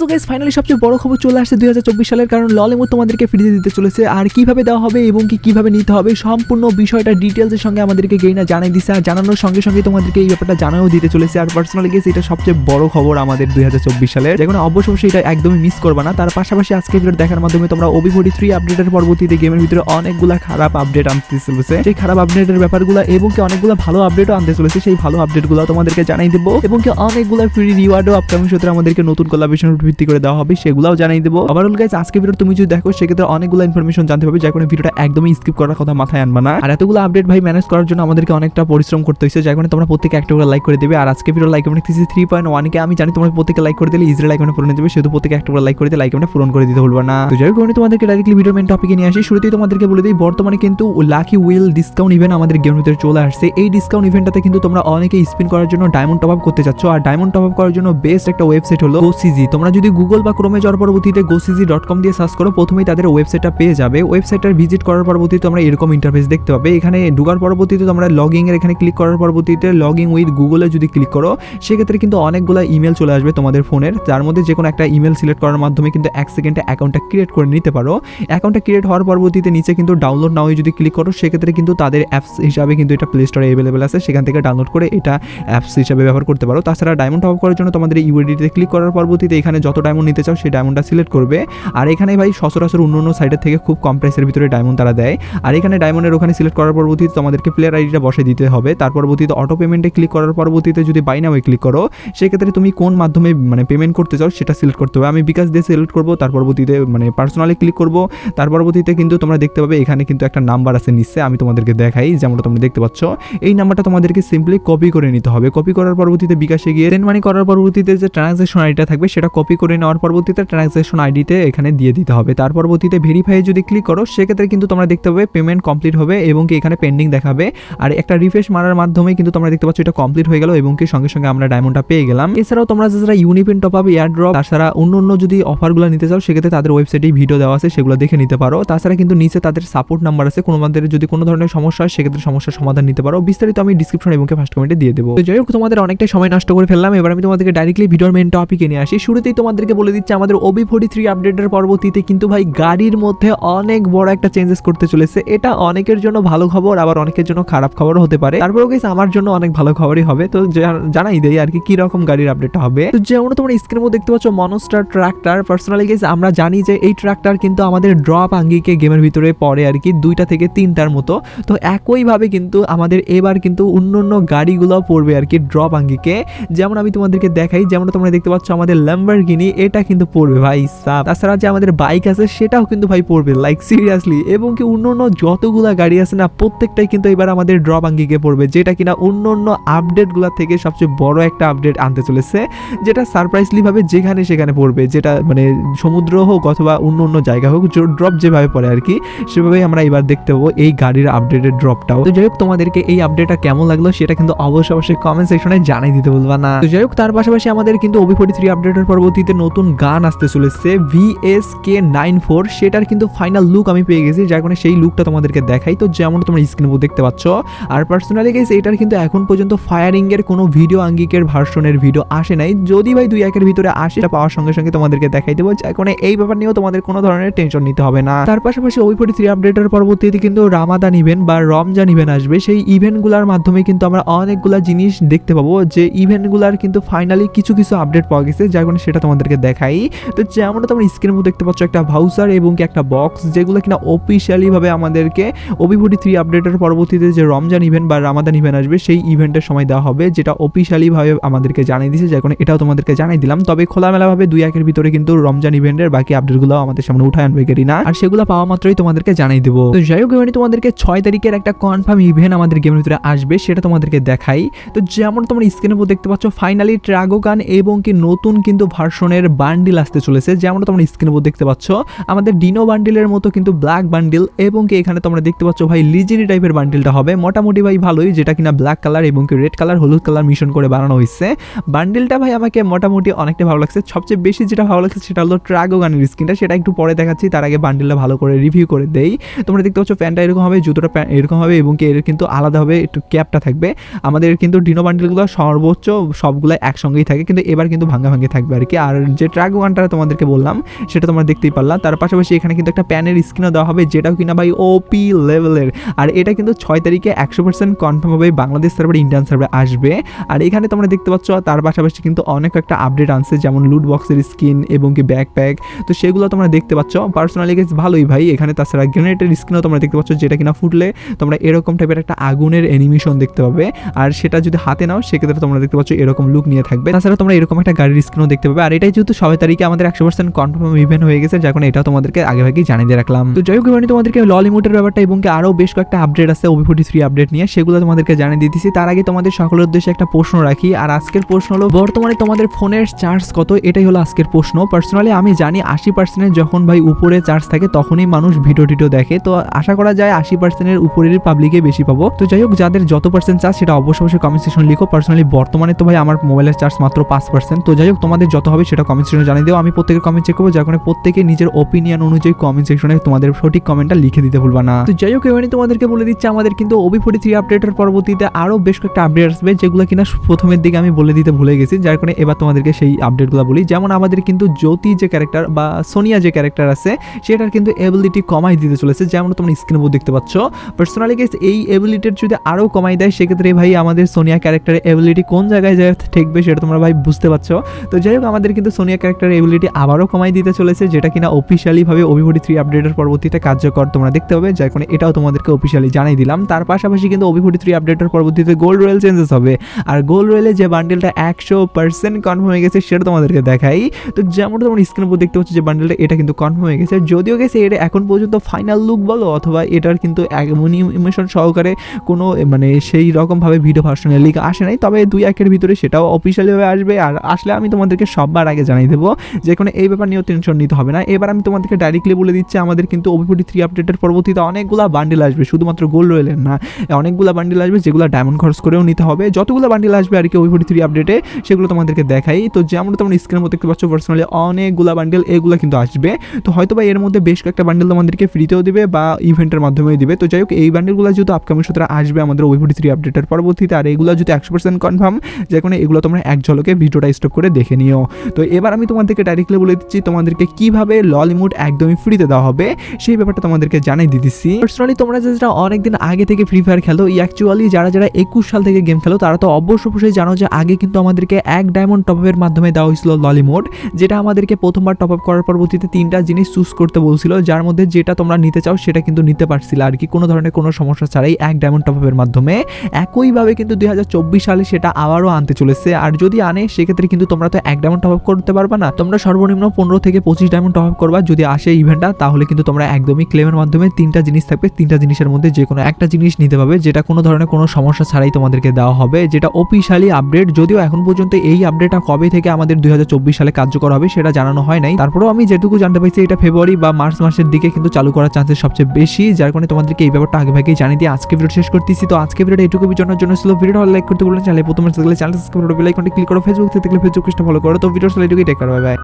So guys finally সবচেয়ে বড় খবর চলে আসছে দুই হাজার চব্বিশ সালের, কারণ ললেমো তোমাদেরকে ফিরিয়ে দিতে চলেছে। আর কীভাবে দেওয়া হবে এবং কি কীভাবে নিতে হবে, সম্পূর্ণ বিষয়টা ডিটেলসের সঙ্গে আমাদেরকে গেইনা জানাই দিছে। আর জানানোর সঙ্গে সঙ্গে তোমাদেরকে এই ব্যাপারটা জানাও দিতে চলেছে। আর পার্সোনালি গেছে এটা সবচেয়ে বড় খবর আমাদের দুই হাজার চব্বিশ সালের। অবশ্যই অবশ্যই এটা একদমই মিস করবে না। তার পাশাপাশি আজকে ভিডিও দেখার মাধ্যমে তোমরা ওবি ফোর্টি থ্রি আপডেটের পরবর্তীতে গেমের ভিতরে অনেকগুলা খারাপ আপডেট আনতে চলেছে। সেই খারাপ আপডেটের ব্যাপারগুলো এবং কি অনেকগুলো ভালো আপডেটও আনতে চলেছে, সেই ভালো আপডেটগুলো তোমাদেরকে জানাই দেবো। এবং কি অনেকগুলো ফ্রি রিওয়ার্ডও আপকামিং সূত্রে আমাদেরকে নতুন কোলাবেশন ভিত্তি করে দেওয়া হবে, সেগুলোও জানিয়ে দেবো। ওভারঅল গাইজ আজকে ভিডিও তুমি যদি দেখো, সেক্ষেত্রে অনেকগুলো ইনফরমেশন জানতে পারবে, যার কারণে ভিডিওটা একদমই স্কিপ করার কথা মাথায় আনবা না। আর এতগুলো আপডেট ভাই ম্যানেজ করার জন্য আমাদেরকে অনেকটা পরিশ্রম করতে হয়েছে, যার কারণে তোমরা প্রত্যেকে একটা করে লাইক করে দেবে। আর আজকে ভিডিও লাইক কমেন্ট দিচ্ছি থ্রি পয়েন্ট ওয়ানকে আমি জানি তোমরা প্রত্যেকে লাইক করে দিলে লাইক কমেন্ট পূরণ দেবে। সেহেতু প্রত্যেকে একটা করে লাইক করে দিয়ে লাইক কমেন্ট পূরণ করে দিতে ভুলবা না। তো হোক আমি তোমাদেরকে ডাইরেক্টলি ভিডিও মেন টপিকে নিয়ে আসি। শুরুতেই তোমাদেরকে বলে দিই, বর্তমানে কিন্তু লাকি উইল ডিসকাউন্ট ইভেন্ট আমাদের গেমের ভিতরে চলে আসছে। এই ডিসকাউন্ট ইভেন্টটাতে কিন্তু তোমরা অনেকে স্পিন করার জন্য ডায়মন্ড টপ আপ করতে চাচ্ছ আর ডায়মন্ড টপ আপ করার জন্য বেস্ট একটা ওয়েবসাইট হলো গোসিজি তোমরা যদি গুগল বা ক্রোমে যাওয়ার পরবর্তীতে গোসিজি ডট কম দিয়ে সার্চ করো, প্রথমেই তাদের ওয়েবসাইটটা পেয়ে যাবে। ওয়েবসাইটটা ভিজিট করার পরবর্তীতে তোমরা এরকম ইন্টারফেস দেখতে পাবে। এখানে ঢোকার পরবর্তীতে তোমরা লগিং এর এখানে ক্লিক করার পরবর্তীতে লগিং উইথ গুগলে যদি ক্লিক করো, সেক্ষেত্রে কিন্তু অনেকগুলো ইমেল চলে আসবে তোমাদের ফোনের যার মধ্যে যে কোনো একটা ইমেল সিলেক্ট করার মাধ্যমে কিন্তু এক সেকেন্ডে অ্যাকাউন্টটা ক্রিয়েট করে নিতে পারো। অ্যাকাউন্টটা ক্রিয়েট হওয়ার পরবর্তীতে নিচে কিন্তু ডাউনলোড নাও যদি ক্লিক করো, সেক্ষেত্রে কিন্তু তাদের অ্যাপস হিসাবে কিন্তু এটা প্লে স্টোরে অ্যাভেলেবেল আছে। সেখান থেকে ডাউনলোড করে এটা অ্যাপস হিসাবে ব্যবহার করতে পারো। তাছাড়া ডায়মন্ড টপ করার জন্য তোমাদের ইউডিতে ক্লিক করার পরবর্তীতে এখানে যত ডায়মন্ড নিতে চাও, সেই ডায়মন্ডটা সিলেক্ট করবে। আর এখানে ভাই সচরাচর অন্য অন্য সাইডের থেকে খুব কম প্রাইসের ভিতরে ডায়মন্ড তারা দেয়। আর এখানে ডায়মন্ডের ওখানে সিলেক্ট করার পরবর্তীতে তোমাদেরকে প্লেয়ার আইডিটা বসে দিতে হবে। তার পরবর্তীতে অটো পেমেন্টে ক্লিক করার পরবর্তীতে যদি বাই নাও ক্লিক করো, সেক্ষেত্রে তুমি কোন মাধ্যমে মানে পেমেন্ট করতে চাও সেটা সিলেক্ট করতে হবে। আমি বিকাশ দিয়ে সিলেক্ট করব, তার পরবর্তীতে মানে পার্সোনালি ক্লিক করব। তার পরবর্তীতে কিন্তু তোমরা দেখতে পাবে এখানে কিন্তু একটা নাম্বার আছে নিচে, আমি তোমাদেরকে দেখাই, যেমনটা তোমরা দেখতে পাচ্ছ। এই নাম্বারটা তোমাদেরকে সিম্পলি কপি করে নিতে হবে। কপি করার পরবর্তীতে বিকাশে গিয়ে সেন্ড মানি করার পরবর্তীতে যে ট্রানজ্যাকশন আইডিটা থাকবে, সেটা কপি করে নেওয়ার পরবর্তীতে ট্রানজ্যাকশন আইডিতে এখানে দিয়ে দিতে হবে। তার পরবর্তীতে ভেরিফাই যদি ক্লিক করো, সেক্ষেত্রে কিন্তু তোমরা দেখতে পাবে পেমেন্ট কমপ্লিট হবে এবং কি এখানে পেন্ডিং দেখাবে। আর একটা রিফ্রেশ মারার মাধ্যমে কিন্তু তোমরা দেখতে পাচ্ছ এটা কমপ্লিট হয়ে গেল এবং কি সঙ্গে সঙ্গে আমরা ডায়মন্ডটা পেয়ে গেলাম। এছাড়াও তোমরা যারা ইউনিপেন টপ আপ এয়ার ড্রপ তাছাড়া অন্য অন্য যদি অফারগুলো নিতে চাও, সেক্ষেত্রে তাদের ওয়েবসাইটেই ভিডিও দেওয়া আছে, সেগুলো দেখে নিতে পারো। তাছাড়া কিন্তু নিচে তাদের সাপোর্ট নাম্বার আছে। কোনো যদি কোনো ধরনের সমস্যা হয়, সেক্ষেত্রে সমস্যার সমাধান নিতে পারো। বিস্তারিত আমি ডিসক্রিপশন এবং ফার্স্ট কমেন্টে দিয়ে দেবো। যাই হোক, তোমাদের অনেকটা সময় নষ্ট করে ফেললাম। এবার আমি তোমাদেরকে ডাইরেক্টলি ভিডিওর মেন টপিকে নিয়ে আসি। শুরুতেই তোমাদেরকে বলে দিচ্ছি, আমাদের ওবি ফোর্টি থ্রি আপডেটের পরবর্তীতে কিন্তু ভাই গাড়ির মধ্যে অনেক বড় একটা চেঞ্জেস করতে চলেছে। এটা অনেকের জন্য ভালো খবর, আবার অনেকের জন্য খারাপ খবরও হতে পারে। তারপরেও গেছে আমার জন্য অনেক ভালো খবরই হবে। তো জানাই দেয় আর কি রকম গাড়ির আপডেট হবে। তো যেমন তোমরা স্ক্রিনের মধ্যে দেখতে পাচ্ছ মনস্টার ট্রাক্টর পার্সোনালি গেছে আমরা জানি যে এই ট্রাক্টর কিন্তু আমাদের ড্রপ আঙ্গিকে গেমের ভিতরে পড়ে আর কি, দুইটা থেকে তিনটার মতো। তো একইভাবে কিন্তু আমাদের এবার কিন্তু অন্য অন্য গাড়িগুলো পড়বে আর কি ড্রপ আঙ্গিকে। যেমন আমি তোমাদেরকে দেখাই যেমন তোমরা দেখতে পাচ্ছ, আমাদের ল্যাম্বারগিনি এটা কিন্তু পড়বে ভাই সাপ তাছাড়া যে আমাদের বাইক আছে, সেটাও কিন্তু ভাই পড়বে লাইক সিরিয়াসলি এবং কি অন্য অন্য যতগুলা গাড়ি আছে না, প্রত্যেকটাই কিন্তু এবার আমাদের ড্রপ আঙ্গিকে পড়বে, যেটা কিনা অন্য অন্য আপডেটগুলো থেকে সবচেয়ে বড় একটা আপডেট আনতে চলেছে, যেটা সারপ্রাইজলি ভাবে যেখানে সেখানে পড়বে, যেটা মানে সমুদ্র হোক অথবা অন্য অন্য জায়গা হোক ড্রপ যেভাবে পড়ে আর কি, সেভাবেই আমরা এবার দেখতে পাবো এই গাড়ির আপডেটের ড্রপটাও তো যাই হোক তোমাদেরকে এই আপডেটটা কেমন লাগল, সেটা কিন্তু অবশ্যই অবশ্যই কমেন্ট সেকশনে জানাই দিতে বলবা না। তো যাই হোক তার পাশাপাশি আমাদের কিন্তু ওবি ফোর্টি থ্রি আপডেটের পরবর্তীতে নতুন গান আসতে চলেছে ভিএস কে নাইন ফোর। সেটার কিন্তু ফাইনাল লুক আমি পেয়ে গেছি, যার কারণে সেই লুকটা তোমাদেরকে দেখাই। তো যেমন তোমরা স্ক্রিনে দেখতে পাচ্ছ, আর পার্সোনালি গেছে এটার কিন্তু এখন পর্যন্ত ফায়ারিং এর কোনো ভিডিও আঙ্গিকের ভার্সনের ভিডিও আসে নাই। যদি ভাই দুই একের ভিতরে আসে এটা পাওয়ার সঙ্গে সঙ্গে তোমাদেরকে দেখাই দেবো কারণে এই ব্যাপার নিয়েও তোমাদের কোনো ধরনের টেনশন নিতে হবে না। তার পাশাপাশি ওই ফোর্টি থ্রি আপডেটের পরবর্তীতে কিন্তু রামাদান ইভেন্ট বা রমজান ইভেন্ট আসবে। সেই ইভেন্টগুলোর মাধ্যমে কিন্তু আমরা অনেকগুলা জিনিস দেখতে পাবো, যে ইভেন্টগুলোর কিন্তু ফাইনালি কিছু কিছু আপডেট পাওয়া গেছে, যার কারণে সেটা তোমাদেরকে দেখাই। তো যেমন তোমরা স্ক্রিনের মধ্যে দেখতে পাচ্ছ, একটা ভাউচার এবং কি একটা বক্স যেগুলো কিনা অফিসিয়ালি ভাবে আমাদেরকে ওবি ফোর্টি থ্রি আপডেটের পরবর্তীতে যে রমজান ইভেন্ট বা রামাদান ইভেন্ট আসবে, সেই ইভেন্টের সময় দেওয়া হবে, যেটা অফিসিয়ালি ভাবে আমাদেরকে জানিয়ে দিয়েছে। কারণে এটাও তোমাদেরকে জানাই দিলাম। তবে খোলামেলাভাবে দুই একের ভিতরে কিন্তু রমজান ইভেন্টের বাকি আপডেটগুলো আমাদের সামনে উঠায় আনবে না? আর সেগুলো পাওয়া মাত্রই তোমাদেরকে জানাই দেবো। তো যাই হোক এমনি তোমাদেরকে ছয় তারিখের একটা কনফার্ম ইভেন্ট আমাদের গেমের ভিতরে আসবে, সেটা তোমাদেরকে দেখাই। তো যেমন তোমরা স্ক্রিনের উপর দেখতে পাচ্ছ ফাইনালি ট্রাগোগান এবং কি নতুন কিন্তু ভার্সনের বান্ডিল আসতে চলেছে যেমন তোমরা স্ক্রিনের উপর দেখতে পাচ্ছ। আমাদের ডিনো বান্ডিলের মতো কিন্তু ব্ল্যাক বান্ডিল এবং কি এখানে তোমরা দেখতে পাচ্ছ ভাই লিজেরি টাইপের বান্ডিলটা হবে। মোটামুটি ভাই ভালোই, যেটা কিনা ব্ল্যাক কালার এবং কি রেড কালার হলুদ কালার মিশন করে বানানো হয়েছে। বান্ডিলটা ভাই আমাকে মোটামুটি অনেকটা ভালো লাগছে। সবচেয়ে বেশি যেটা ভালো লাগছে সেটা হলো ট্রাগো গানের সেটা একটু পরে দেখাচ্ছি, তার আগে বান্ডিলটা ভালো করে রিভিউ করে দেই। তোমরা দেখতে পাচ্ছ প্যান্টটা এরকম হবে, জুতোটা এরকম হবে, এবং কি এর কিন্তু আলাদা হবে, একটু ক্যাপটা থাকবে। আমাদের কিন্তু ডিনো বান্ডিলগুলো সর্বোচ্চ সবগুলো একসঙ্গেই থাকে, কিন্তু এবার কিন্তু ভাঙ্গা ভাঙ্গি থাকবে আর কি। আর যে ট্রাক ওয়ানটা তোমাদেরকে বললাম, সেটা তোমরা দেখতেই পারলাম তার পাশাপাশি এখানে কিন্তু একটা প্যানের স্ক্রিনও দেওয়া হবে, যেটাও কিনা ভাই ওপি লেভেলের আর এটা কিন্তু ছয় তারিখে একশো পার্সেন্ট কনফার্ম হবে, বাংলাদেশ সার্ভার ইন্ডিয়ান সার্ভারে আসবে। আর এখানে তোমরা দেখতে পাচ্ছ, তার পাশাপাশি কিন্তু অনেক একটা আপডেট আনছে, যেমন লুট বক্সের স্কিন এবং কি ব্যাকপ্যাক তো সেগুলো তোমরা দেখতে পাচ্ছ। পার্সোনালি গেছে ভালোই ভাই। এখানে তাছাড়া গ্রেনেটের স্ক্রিনও তোমরা দেখতে পাচ্ছ, যেটা কিনা ফুটলে তোমরা এরকম টাইপের একটা আগুনের অ্যানিমেশন দেখতে পাবে। আর সেটা যদি হাতে নাও, সেক্ষেত্রে তোমরা দেখতে পাচ্ছ, এরকম লুক নিয়ে থাকবে। তাছাড়া তোমরা এরকম একটা গাড়ির স্ক্রিনও দেখতে পাবে। আর এটাই যেহেতু ছয় তারিখে আমাদের একশো পার্সেন্ট কনফার্ম ইভেন্ট হয়ে গেছে কারণে এটাও তোমাদেরকে আগে ভাগেই জানিয়ে রাখলাম। তো যাই হোক এবার তোমাদেরকে ললিমুটের ব্যাপারটা এবং আরও বেশ কয়েকটা আপডেট আছে ওবি ফোর্টি থ্রি আপডেট নিয়ে, সেগুলো তোমাদেরকে জানিয়ে দিতেছি তার আগে তোমাদের সকলের উদ্দেশ্যে একটা প্রশ্ন রাখি, আর আজকের প্রশ্ন হলো, বর্তমানে তোমাদের ফোনের চার্জ কত? এটাই হলো আজকের প্রশ্ন। পার্সোনালি আমি জানি আশি পার্সেন্টের যখন ভাই উপরে চার্জ থাকে, তখনই মানুষ ভিডিও টিডিও দেখে। তো আশা করা যায় আশি পার্সেন্টের উপরের পাবলিকে বেশি পাবো। তো যাই হোক, যাদের যত পার্সেন্ট চার্জ, সেটা অবশ্যই অবশ্যই কমেন্ট সেকশন লিখো। পার্সোনালি বর্তমানে তো ভাই আমার মোবাইলের চার্জ মাত্র পাঁচ পার্সেন্ট তো যাই হোক, তোমাদের যত হবে সেটা কমেন্ট সেকশনে জানিয়ে দিও। আমি প্রত্যেকের কমেন্ট চেক করব, যার কারণে প্রত্যেকে নিজের ওপিনিয়ন অনুযায়ী কমেন্ট সেকশনে তোমাদের সঠিক কমেন্টটা লিখে দিতে ভুলবা না। তো যাই হোক এবারে তোমাদেরকে বলে দিচ্ছে, আমাদের কিন্তু ওবি ফোর্টি থ্রি আপডেটের পরবর্তীতে আরও বেশ কয়েকটা আপডেট আসবে, যেগুলো কিনা প্রথমের দিকে আমি বলে দিতে ভুলে গেছি, যার কারণে এবার তোমাদেরকে সেই আপডেটগুলো বলি। যেমন আমাদের কিন্তু জ্যোতি যে ক্যারেক্টার বা সোনিয়া যে ক্যারেক্টার আছে, সেটার কিন্তু এবিলিটি কমাই দিতে চলেছে। যেমন তোমরা স্ক্রিনের উপর দেখতে পাচ্ছ। পার্সোনালি গেস এই এবিলিটির যদি আরও কমাই দেয়, সেক্ষেত্রে ভাই আমাদের সোনিয়া ক্যারেক্টারের এবিলিটি কোন জায়গায় যায় ঠেকবে সেটা তোমরা ভাই বুঝতে পারছ। তো যাই হোক, আমাদের কিন্তু সোনিয়া ক্যারেক্টার এবিলিটি আবারও কমাই দিতে চলেছে, যেটা কিনা অফিসিয়ালি ভাবে ওবিফোর্টি থ্রি আপডেটের পরবর্তীতে কার্যকর তোমরা দেখতে পাবে, যার কারণে এটাও তোমাদেরকে অফিসিয়ালি জানাই দিলাম। তার পাশাপাশি কিন্তু ওবিফোর্টি থ্রি আপডেটের পরবর্তীতে গোল্ড রয়েল চেঞ্জেস হবে। আর গোল্ড রয়েলে যে বান্ডেলটা একশো পার্সেন্ট কনফার্ম হয়ে গেছে, সেটা তোমাদেরকে দেখাই। তো যেমন তোমার স্ক্রিনের উপর দেখতে পাচ্ছ যে বান্ডেলটা এটা কিন্তু কনফার্ম হয়ে গেছে। যদিও গেছে এটা এখন পর্যন্ত ফাইনাল লুক বলো, অথবা এটার কিন্তু ইমোশন সহকারে কোনো মানে সেই রকমভাবে ভিডিও ভার্সনের লিগ আসে নাই, তবে দুই একের ভিতরে সেটাও অফিসিয়ালিভাবে আসবে। আর আসলে আমি তোমাদেরকে সববার আগে জানিয়ে দেবো যে কোনো এই ব্যাপার নিয়েও টেনশন নিতে হবে না। এবার আমি তোমাদেরকে ডাইরেক্টলি বলে দিচ্ছি, আমাদের কিন্তু ওবিফোর্টি থ্রি আপডেটের পরবর্তীতে অনেকগুলো বান্ডেল আসবে। শুধুমাত্র গোল্ড রয়েলের না, অনেকগুলো বান্ডেল আসবে যেগুলো ডায়মন্ড খরচ করেও নিতে হবে। যতগুলো বান্ডেল আসবে আর কি ওবিফোর্টি থ্রি আপডেটে সেগুলো তোমাদেরকে দেখাই। তো যেমন তোমরা স্ক্রিনের মধ্যে দেখতে পাচ্ছ পার্সোনালি অনেকগুলো বান্ডেল এগুলো কিন্তু আসবে। তো হয়তো বা এর মধ্যে বেশ কয়েকটা বান্ডেল তোমাদেরকে ফ্রিতেও দিবে বা ইভেন্টের মাধ্যমেও দিবে। তো যাই হোক, এই বান্ডেলগুলো যেহেতু আপকামিং সূত্রে আসবে আমাদের ওবিফোর্টি থ্রি আপডেটের পরবর্তীতে, আর এগুলো যদি একশো পার্সেন্ট কনফার্ম যে কোনো এগুলো তোমরা এক ঝলকে ভিডিওটা স্টপ করে দেখে নিও। তো এবার আমি তোমাদেরকে ডাইরেক্টলি বলে দিচ্ছি, তোমাদেরকে কীভাবে ললিমুড একদমই ফ্রিতে দেওয়া হবে, সেই ব্যাপারটা তোমাদেরকে জানাই দিতেছি পার্সোনালি তোমরা যেটা অনেকদিন আগে থেকে ফ্রি ফায়ার খেলো অ্যাকচুয়ালি যারা যারা একুশ সাল থেকে গেম খেলো, তারা তো অবশ্য অবশ্যই জানো যে আগে কিন্তু আমাদেরকে এক ডায়মন্ড টপ আপের মাধ্যমে দেওয়া হয়েছিল ললিমোড যেটা আমাদেরকে প্রথমবার টপ আপ করার পরবর্তীতে তিনটা জিনিস চুজ করতে বলছিল, যার মধ্যে যেটা তোমরা নিতে চাও সেটা কিন্তু নিতে পারছিল আর কি, কোনো ধরনের কোনো সমস্যা ছাড়াই এক ডায়মন্ড টপ আপের মাধ্যমে। একইভাবে কিন্তু দুই হাজার চব্বিশ সালে সেটা আবারও আনতে চলেছে, আর যদি আনে, সেক্ষেত্রে কিন্তু তোমরা তো এক ডায়মন্ড টপ আপ করতে পারবে না, তোমরা সর্বনিম্ন পনেরো থেকে পঁচিশ ডায়মন্ড টপ আপ করবা। যদি আসে ইভেন্টটা তাহলে কিন্তু তোমরা একদমই ক্লেমের মাধ্যমে তিনটা জিনিস থাকবে। তিনটা জিনিসের মধ্যে যে কোনো একটা জিনিস নিতে পারবে, যেটা কোনো ধরনের কোনো সমস্যা ছাড়াই তোমাদেরকে দেওয়া হবে, যেটা অফিসিয়ালি আপডেট যদিও এখন পর্যন্ত এই আপডেটটা কবে থেকে আমাদের দু হাজার চব্বিশ সালে কার্যকর হবে সেটা জানানো হয় নাই। তারপরেও আমি যেটুকু জানতে পারছি, এটা ফেব্রুয়ারি বা মার্চ মাসের দিকে কিন্তু চালু করার চান্সেস সবচেয়ে বেশি, যার কারণে তোমাদেরকে এই ব্যাপারটা আগে জানিয়ে দিয়ে আজকে ভিডিও শেষ করতেছি। তো আজকে ভিডিওটা এটুকু জানার জন্য ছিল। ভিডিও লাইক করতে বললেন চ্যানেল প্রথমে চ্যানেল সাবস্ক্রাইব করে বেল আইকনটি ক্লিক করো। ফেসবুক থেকে ফেসবুক ফলো করো। তো ভিডিও এটুকুই care. Bye by